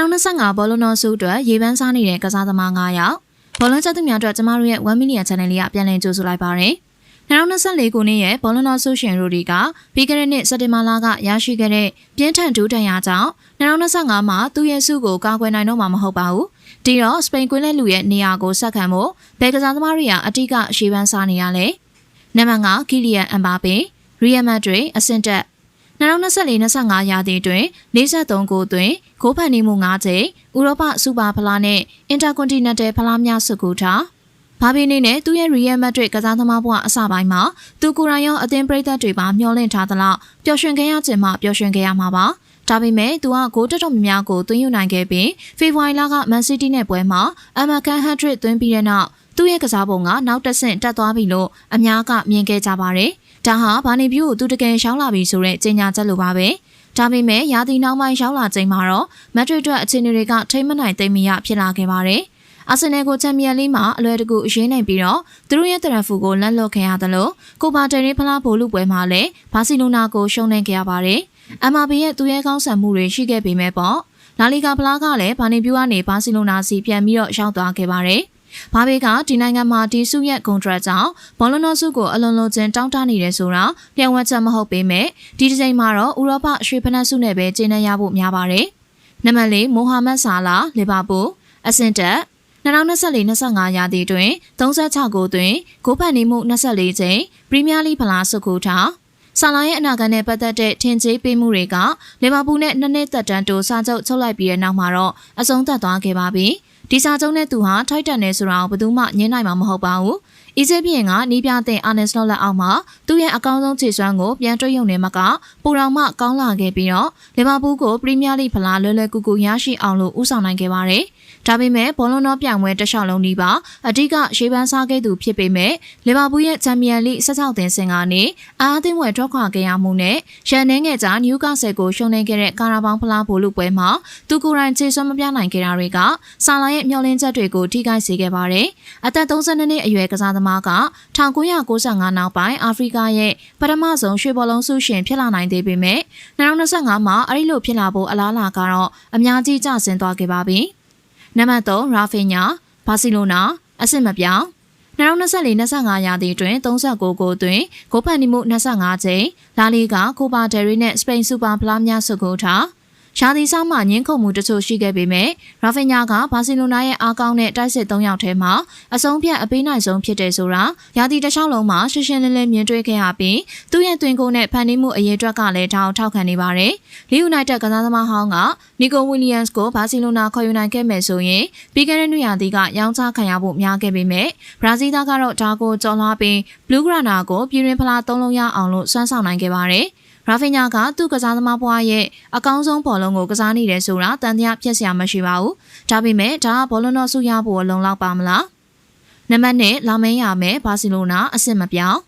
2025ဘောလုံးတော်စုအတွက်ရေပန်းစားနေတဲ့ကစားသမား9ယောက်ဘောလုံးချက်သူများအတွက်ကျမတို့ရဲ့1 million channel လေးကပြန်လည်ကြိုဆိုလိုက်ပါရစေ2024ခုနှစ်ရဲ့ဘောလုံးတော်ဆုရှင်ရိုဒီကပြီးခဲ့တဲ့နှစ်စက်တင်ဘာလကရရှိခဲ့တဲ့ပြင်းထန်ဒူးတန်ရာကြောင့်2025မှာသူ့ရဲ့ဆုကိုကာကွယ်နိုင်တော့မှာမဟုတ်ပါဘူး။ဒီတော့စပိန်ကွင်းလက်လူရဲ့နေရာကိုဆက်ခံဖို့ဘယ်ကစားသမားတွေကအတိကအရှိပန်းစားနေရလဲ။နံပါတ်5ကီလီယန်အမ်ဘာပေရီယယ်မက်ဒရစ်အဆင့်တက် 2024-25ရာသီတွင်53ဂိုးသွင်းဂိုးဖန်နေမှု9ကြိမ်ဥရောပစူပါဖလားနဲ့အင်တာကွန်တီနက်တယ်ဖလားများစုကူထားဘာဘီနေနဲ့သူ့ရဲ့ Real Madrid ကစားသမားဘဝအစပိုင်းမှာသူကိုယ်တိုင်ရောအသင်းပရိသတ်တွေပါမျှော်လင့်ထားသလောက်ပျော်ရွှင်ခဲ့ရခြင်းမှပျော်ရွှင်ခဲ့ရမှာပါဒါပေမဲ့သူကဂိုးတက်တော်များများကိုသွင်းယူနိုင်ခဲ့ပြီးဖေဖော်ဝါရီလကမန်စီးတီးနဲ့ပွဲမှာအမကန်ဟက်ထရစ်သွင်းပြီးတဲ့နောက်သူ့ရဲ့ကစားပုံကနောက်တစ်ဆင့်တက်သွားပြီလို့အများကမြင်ခဲ့ကြပါတယ်။ ဒါဟာဘာနီဗျူကိုသူတကယ်ရှောင်းလာပြီဆိုတဲ့ကြေညာချက်လိုပါပဲ။ဒါပေမဲ့ရာသီနောက်ပိုင်းရှောင်းလာချိန်မှာတော့မက်ဒရစ်အတွက်အခြေအနေတွေကထိမ့်မနိုင်သိမ့်မရဖြစ်လာခဲ့ပါတယ်။အာဆင်နယ်ကိုချန်ပီယံလိမှာအလွယ်တကူအရေးနိုင်ပြီးတော့သူတို့ရဲ့တရဖူကိုလက်လွတ်ခဲ့ရသလိုကိုပါတယ်ရီဖလားဘိုလ်လူပွဲမှာလည်းဘာစီလိုနာကိုရှုံးနိမ့်ခဲ့ရပါတယ်။ MRB ရဲ့သူရဲ့ကောင်းဆန်မှုတွေရှိခဲ့ပေမဲ့ပေါ့လာလီဂါဖလားကလည်းဘာနီဗျူကနေဘာစီလိုနာစီပြန်ပြီးတော့ရောက်သွားခဲ့ပါတယ်။ ဘာဘေးကဒီနိုင်ငံမှာဒီစုရဲ့ကွန်ထရက်ကြောင့်ဘောလုံးတော်စုကိုအလွန်လုံးချင်းတောင်းတနေတယ်ဆိုတာပြန်ဝတ်ချက်မဟုတ်ပေမဲ့ဒီဒီဇိန်မှာတော့ဥရောပရွှေဖနက်စုနဲ့ပဲကျင်းနေရဖို့များပါတယ်။နံပါတ်၄မိုဟာမက်ဆာလာလီဗာပူးအဆင့်တက်2024-25ရာသီတွင်36ဂိုးသွင်းဂိုးဖန်နေမှု24ကြိမ်ပရီးမီးယားလိဖလားဆုကိုထားဆာလာရဲ့အနာဂတ်နဲ့ပတ်သက်တဲ့ထင်ကြေးပေးမှုတွေကလီဗာပူးနဲ့နှစ်နှစ်သက်တမ်းတိုစာချုပ်ချုပ်လိုက်ပြီးတဲ့နောက်မှာတော့အဆုံးသတ်သွားခဲ့ပါပြီ။ ဒီစာချုပ်နဲ့သူဟာထိုက်တန်နေဆိုတာကိုဘယ်သူမှညှင်းနိုင်မှာမဟုတ်ပါဘူး။ အီဂျစ်ပြည်ကနီးပြတဲ့အာနက်စလော့လက်အောက်မှာသူ့ရဲ့အကောင်းဆုံးခြေစွမ်းကိုပြန်တွေ့ရုံနဲ့မကပူတော်မှကောင်းလာခဲ့ပြီးတော့လီဗာပူးကိုပရီးမီးယားလိဖလားလွယ်လွယ်ကူကူရရှိအောင်လို့ဦးဆောင်နိုင်ခဲ့ပါတယ်။ဒါပေမဲ့ဘောလုံးတော်ပြိုင်ပွဲတစ်လျှောက်လုံးဒီပါအဓိကရှေးပန်းစားခဲ့သူဖြစ်ပေမဲ့လီဗာပူးရဲ့ချန်ပီယံလိ16သင်းစင်ကနေအားအသင်းဝယ်ထွက်ခွာခဲ့ရမှုနဲ့ရန်နှင်းငယ်ကြားနျူကာဆယ်ကိုရှုံးနေခဲ့တဲ့ကာရာဘောင်ဖလားဘိုလ်လူပွဲမှာသူကိုယ်တိုင်ခြေစွမ်းမပြနိုင်ခဲ့တာတွေကဆာလာရဲ့မျှော်လင့်ချက်တွေကိုထိခိုက်စေခဲ့ပါတယ်။အသက်32နှစ်အရွယ်ကစားသမားက1995နောက်ပိုင်းအာဖရိကရဲ့ပထမဆုံးရွှေဘောလုံးဆုရှင်ဖြစ်လာနိုင်သေးပေမဲ့2025မှာအဲ့ဒီလိုဖြစ်လာဖို့အလားအလာကတော့အများကြီးကျဆင်းသွားခဲ့ပါပြီ။နံပါတ်3ရာဖီညာဘာစီလိုနာအဆင့်မပြောင်း2024-25ရာသီတွင်39ဂိုးသွင်းဂိုးဖန်နီမှု25ကြိမ်လာလီဂါကိုပါဒယ်ရီနဲ့စပိန်စူပါဖလားများစုကိုထား ရှာဒီဆောင်မှညင်းခုန်မှုတချို့ရှိခဲ့ပေမဲ့ရာဖီညာကဘာစီလိုနာရဲ့အားကောင်းတဲ့တိုက်စစ်၃ယောက်ထဲမှာအဆုံးဖြတ်အပေးနိုင်ဆုံးဖြစ်တယ်ဆိုတာရာသီတစ်လျှောက်လုံးမှာရှင်းရှင်းလင်းလင်းမြင်တွေ့ခဲ့ရပြီးသူ့ရဲ့တွင်ကိုနဲ့ဖန်တီးမှုအရေးအတွက်ကလည်းထောက်ထောက်ခံနေပါတယ်။လီယူနိုက်တက်ကစားသမားဟောင်းကနီကိုဝီလီယမ်စ်ကိုဘာစီလိုနာခေါ်ယူနိုင်ခဲ့မယ်ဆိုရင်ပြီးခဲ့တဲ့နှစ်ရာသီကရောင်းချခံရဖို့များခဲ့ပေမဲ့ဘရာဇီးသားကတော့ဒါကိုကြော်လွှားပြီးဘလူးဂရနာကိုပြည်တွင်ဖလားသုံးလုံးရအောင်လို့စွမ်းဆောင်နိုင်ခဲ့ပါတယ်။ ရာဖီညာကသူ့ကစားသမားဘွားရဲ့အကောင်းဆုံးဘောလုံးကိုကစားနေတယ်ဆိုတာတန်တရားဖြစ်စရာမရှိပါဘူး။ဒါပေမဲ့ဒါကဘောလုံးတော်ဆုရဖို့လုံလောက်ပါမလား။နံပါတ်1လာမင်းရမယ်ဘာစီလိုနာအစ်စ်မပြောင်း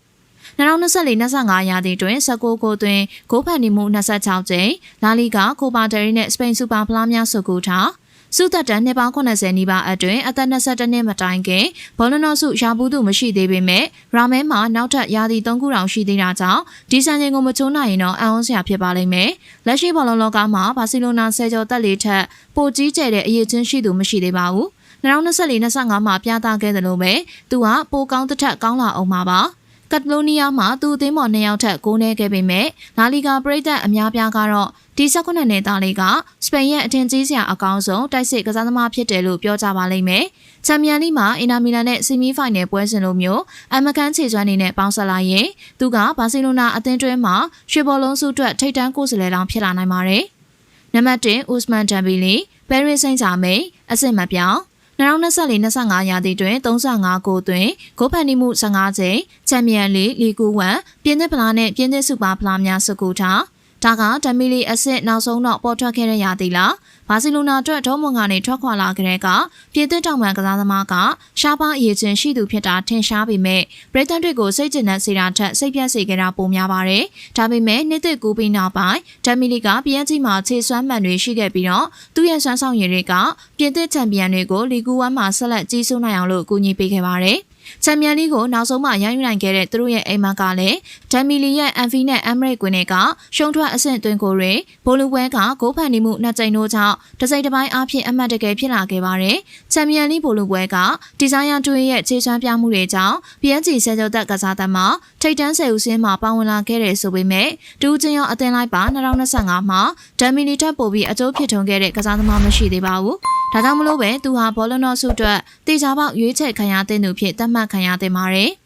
2024-25ရာသီတွင်19ဂိုးသွင်းဂိုးဖန်နေမှု26ကြိမ်လာလီဂါကိုပါဒရီနဲ့စပိန်စူပါဖလားများစုကူထား စုသက်တန်းနှစ်ပေါင်း80နီးပါးအတွင်းအသက်22နှစ်မတိုင်ခင်ဘောလုံးတော်စုရာဘူးသူမရှိသေးပေမဲ့ရာမဲမှာနောက်ထပ်ရာသီ3ခုတောင်ရှိသေးတာကြောင့်ဒီစံချိန်ကိုမချိုးနိုင်ရင်တော့အံ့ဩစရာဖြစ်ပါလိမ့်မယ်။လက်ရှိဘောလုံးလောကမှာဘာစီလိုနာဆယ်ကျော်တက်လေးထက်ပိုကြီးကျယ်တဲ့အရေးချင်းရှိသူမရှိသေးပါဘူး။2024-25မှာပြသခဲ့တယ်လို့ပဲသူကပိုကောင်းတစ်ထက်ကောင်းလာအောင်ပါပါ။ ကက်တလိုနီးယားမှာသူ့အသင်းပေါ်နှစ်ယောက်ထက်ဂိုးနေခဲ့ပေမဲ့လာလီဂါပရိသတ်အများပြားကတော့ဒီ၁၉နှစ်သားလေးကစပိန်ရဲ့အထင်ကြီးစရာအကောင်းဆုံးတိုက်စစ်ကစားသမားဖြစ်တယ်လို့ပြောကြပါလိမ့်မယ်။ချန်ပီယံလိမှာအင်တာမီလန်နဲ့ဆီမီဖိုင်နယ်ပွဲစဉ်လိုမျိုးအမကန်ခြေစွမ်းနေနဲ့ပေါင်းဆက်လာရင်သူကဘာစီလိုနာအသင်းတွဲမှာရွှေဘောလုံးစုအတွက်ထိပ်တန်းကိုယ်စားလှယ်လောင်းဖြစ်လာနိုင်ပါတယ်။နံပါတ်1ဥစမန်ဒမ်ဘီလီဘယ်ရစ်စိန်ဂျာမိန်အဆင့်မပြောင်း 2024-25ရာသီတွင်35ဂိုးသွင်းဂိုးဖန်တီးမှု15ကြိမ်ချန်ပီယံလိလီကူ1ပြင်းသစ်ဖလားနဲ့ပြင်းသစ်စူပါဖလားများစုကူထားဒါကဒမီလီအဆင့်နောက်ဆုံးတော့ပေါ်ထွက်ခဲ့တဲ့ရာသီလား ဘာစီလိုနာအတွက်ဒေါမွန်ကနေထွက်ခွာလာကြတဲ့ကပြည်သစ်တောင်ပန်ကစားသမားကရှားပါအရေးချင်းရှိသူဖြစ်တာထင်ရှားပေမဲ့ပရိသတ်တွေကိုစိတ်ကျဉ်တဲ့စေတာထက်စိတ်ပြတ်စေကြတာပိုများပါတယ်။ဒါပေမဲ့နှစ်သက်ကူပြီးနောက်ပိုင်းဒမီလီကပြည်ကြီးမှာခြေစွမ်းမှန်တွေရှိခဲ့ပြီးတော့သူ့ရဲ့စွမ်းဆောင်ရည်တွေကပြည်သစ်ချန်ပီယံတွေကိုလီဂူဝမ်မှာဆက်လက်ကြီးစိုးနိုင်အောင်လို့အကူအညီပေးခဲ့ပါတယ်။ ချန်ပီယံလိကိုနောက်ဆုံးမှရယူနိုင်ခဲ့တဲ့သူတို့ရဲ့အိမ်မက်ကလည်းဒမ်မီလီရဲ့အန်ဖီနဲ့အမ်မရိတ်ကွင်းတွေကရှုံးထွက်အဆင့်သွင်းကိုတွေဘိုလူပွဲကဂိုးဖန်နေမှုနှစ်ကြိမ်တို့ကြောင့်တစ်စိတ်တစ်ပိုင်းအဖြစ်အမှတ်တကယ်ဖြစ်လာခဲ့ပါတယ်။ချန်ပီယံလိဘိုလူပွဲကဒီဇိုင်းယာတွေရဲ့ခြေချမ်းပြမှုတွေကြောင့် PNG ဆယ်ကျော်သက်ကစားသမားထိတ်တန်းဆယ်ဦးစင်းမှာပါဝင်လာခဲ့တဲ့ဆိုပေမဲ့တူးချင်းရောအသင်းလိုက်ပါ2025မှာဒမ်မီလီတက်ပို့ပြီးအကျိုးဖြစ်ထွန်းခဲ့တဲ့ကစားသမားမရှိသေးပါဘူး။ ဒါကြောင့်မလို့ပဲသူဟာဘောလုံးတော်စုအတွက်တေချာပေါက်ရွေးချယ်ခံရတဲ့သူဖြစ်သတ်မှတ်ခံရတဲ့ပါတယ်။